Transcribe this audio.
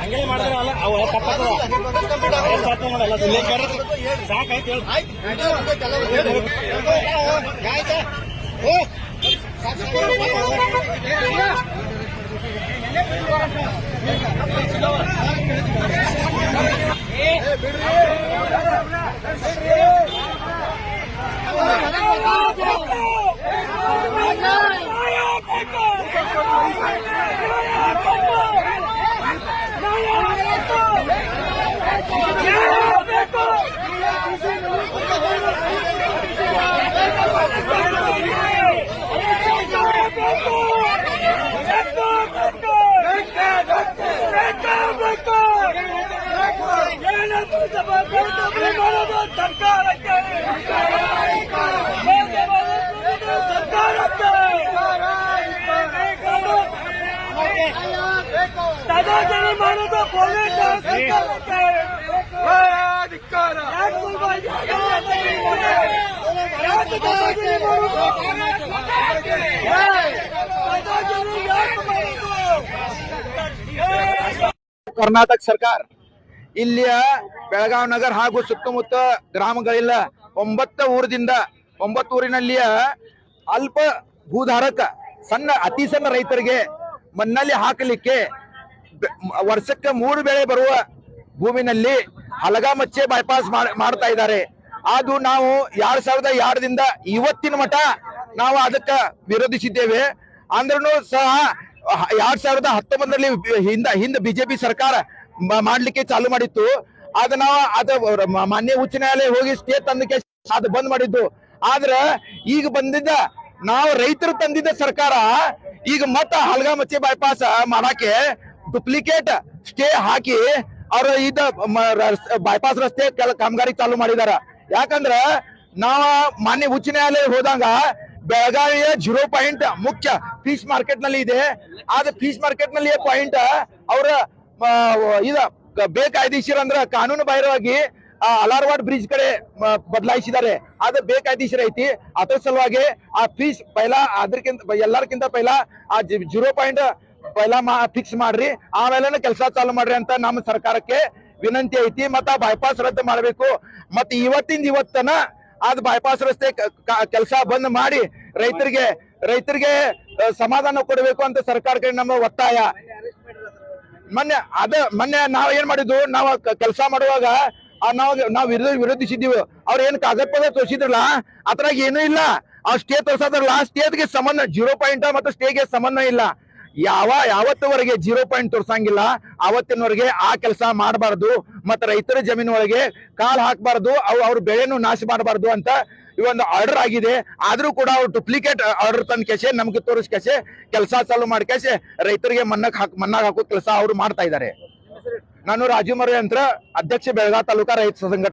ಹಂಗೆ ಮಾಡಿದ್ರೆ ಅಲ್ಲ ಅವ ತಪ್ಪತ್ತದ ತಪ್ಪು ಮಾಡಲ್ಲ ಸಾಕಾಯ್ತು ಹೇಳು Oh, my God. ಮಾಡೋದು ಪೊಲೀಸ್ ಕರ್ನಾಟಕ ಸರ್ಕಾರ ಇಲ್ಲಿಯ ಬೆಳಗಾವ್ ನಗರ ಹಾಗೂ ಸುತ್ತಮುತ್ತ ಗ್ರಾಮಗಳಿಲ್ಲ. ಒಂಬತ್ತು ಊರದಿಂದ ಒಂಬತ್ತು ಊರಿನಲ್ಲಿಯ ಅಲ್ಪ ಭೂಧಾರಕ ಸಣ್ಣ ಅತಿ ಸಣ್ಣ ರೈತರಿಗೆ ಮಣ್ಣಲ್ಲಿ ಹಾಕಲಿಕ್ಕೆ ವರ್ಷಕ್ಕೆ ಮೂರು ಬೆಳೆ ಬರುವ ಭೂಮಿನಲ್ಲಿ ಹಲಗ ಮಚ್ಚೆ ಬೈಪಾಸ್ ಮಾಡ್ತಾ ಇದ್ದಾರೆ. ಅದು ನಾವು ಎರಡ್ ಸಾವಿರದ ಎರಡರಿಂದ ಇವತ್ತಿನ ಮಠ ನಾವು ಅದಕ್ಕ ವಿರೋಧಿಸಿದ್ದೇವೆ. ಅಂದ್ರೂ ಸಹ ಎರಡ್ ಸಾವಿರದ ಹತ್ತೊಂಬತ್ತರಲ್ಲಿ ಹಿಂದ ಹಿಂದ ಬಿಜೆಪಿ ಸರ್ಕಾರ ಮಾಡ್ಲಿಕ್ಕೆ ಚಾಲು ಮಾಡಿತ್ತು. ಅದ ನಾವು ಅದ ಮಾನ್ಯ ಉಚ್ಚ ನ್ಯಾಯಾಲಯ ಹೋಗಿ ಸ್ಟೇ ತಂದಕ್ಕೆ ಅದು ಬಂದ್ ಮಾಡಿದ್ದು. ಆದ್ರ ಈಗ ಬಂದಿದ್ದ ನಾವು ರೈತರು ತಂದಿದ್ದ ಸರ್ಕಾರ ಈಗ ಮತ್ತ ಹಲ್ಗ ಮಚ್ಚಿ ಬೈಪಾಸ್ ಮಾಡಾಕೆ ಡುಪ್ಲಿಕೇಟ್ ಸ್ಟೇ ಹಾಕಿ ಅವ್ರ ಇದ ಬೈಪಾಸ್ ರಸ್ತೆ ಕೆಲ ಕಾಮಗಾರಿ ಚಾಲು ಮಾಡಿದಾರ. ಯಾಕಂದ್ರ ನಾವ ಮಾನ್ಯ ಉಚ್ಚ ನ್ಯಾಯಾಲಯ ಹೋದಾಗ ಬೆಳಗಾವಿಯ ಜೀರೋ ಪಾಯಿಂಟ್ ಮುಖ್ಯ ಫೀಸ್ ಮಾರ್ಕೆಟ್ನಲ್ಲಿ ಇದೆ. ಆದ್ರೆ ಫೀಸ್ ಮಾರ್ಕೆಟ್ನಲ್ಲಿ ಪಾಯಿಂಟ್ ಅವ್ರ ಇದ ಬೇಕಾಯ್ದಿಶೀರ ಅಂದ್ರ ಕಾನೂನು ಬಾಹಿರವಾಗಿ ಆ, ಅಲಾರ್ವಾಡ್ ಬ್ರಿಡ್ಜ್ ಕಡೆ ಬದಲಾಯಿಸಿದ್ದಾರೆ. ಅದು ಬೇಕಾಯ್ದೀಶರ್ ಐತಿ ಅದ್ರ ಸಲುವಾಗಿ ಆ ಫೀಸ್ ಪೈಲಾ, ಅದ್ರಕ್ಕಿಂತ ಎಲ್ಲಾರ್ಕಿಂತ ಪೈಲಾ ಆ ಜೀರೋ ಪಾಯಿಂಟ್ ಪೈಲಾ ಫಿಕ್ಸ್ ಮಾಡ್ರಿ. ಆಮೇಲೆ ಕೆಲಸ ಚಾಲು ಮಾಡ್ರಿ ಅಂತ ನಮ್ಮ ಸರ್ಕಾರಕ್ಕೆ ವಿನಂತಿ ಐತಿ. ಮತ್ತ ಬೈಪಾಸ್ ರದ್ದು ಮಾಡಬೇಕು. ಮತ್ತೆ ಇವತ್ತಿಂದ ಇವತ್ತನ ಅದ್ ಬೈಪಾಸ್ ರಸ್ತೆ ಕೆಲಸ ಬಂದ್ ಮಾಡಿ ರೈತರಿಗೆ ರೈತರಿಗೆ ಸಮಾಧಾನ ಕೊಡಬೇಕು ಅಂತ ಸರ್ಕಾರಕ್ಕೆ ನಮ್ಮ ಒತ್ತಾಯ. ಮೊನ್ನೆ, ಅದ, ಮೊನ್ನೆ ನಾವ್ ಏನ್ ಮಾಡಿದ್ವು ನಾವು ಕೆಲಸ ಮಾಡುವಾಗ ಆ ನಾವು ನಾವು ವಿರೋಧ ವಿರೋಧಿಸಿದ್ದೀವಿ. ಅವ್ರ ಏನ್ ಕಾಗದ ಪದ ತೋರಿಸಿದ್ರಲ್ಲ, ಅದ್ರಾಗ ಏನೂ ಇಲ್ಲ. ಆ ಸ್ಟೇ ತೋರ್ಸೋದ್ರಲ್ಲ ಸ್ಟೇಟ್ಗೆ ಸಂಬಂಧ ಜೀರೋ ಪಾಯಿಂಟ್ ಮತ್ತು ಸ್ಟೇಗೆ ಸಂಬಂಧ ಇಲ್ಲ. ಯಾವ ಯಾವತ್ತವರೆಗೆ ಜೀರೋ ಪಾಯಿಂಟ್ ತೋರ್ಸಂಗಿಲ್ಲ, ಅವತ್ತಿನವರೆಗೆ ಆ ಕೆಲಸ ಮಾಡಬಾರ್ದು, ಮತ್ತೆ ರೈತರ ಜಮೀನು ಒಳಗೆ ಕಾಲ್ ಹಾಕಬಾರ್ದು, ಅವು ಅವ್ರ ಬೆಳೆನೂ ನಾಶ ಮಾಡಬಾರ್ದು ಅಂತ ಈ ಒಂದು ಆರ್ಡರ್ ಆಗಿದೆ. ಆದ್ರೂ ಕೂಡ ಅವ್ರು ಡುಪ್ಲಿಕೇಟ್ ಆರ್ಡರ್ ತಂದ್ ಕೆಸೆ, ನಮ್ಗೆ ತೋರಿಸ್ ಕೆಸೆ, ಕೆಲಸ ಚಾಲು ಮಾಡಿ ರೈತರಿಗೆ ಮನ್ನಕ್ ಹಾಕ್ ಮನ್ನಾಗ್ ಹಾಕೋ ಕೆಲಸ ಅವ್ರು ಮಾಡ್ತಾ ಇದ್ದಾರೆ ನಾನು ರಾಜು ಮರ್ರೆ ಅಂತ ಅಧ್ಯಕ್ಷ ಬೆಳಗಾವ್ ತಾಲೂಕಾ ರೈತ ಸಂಘಟನೆ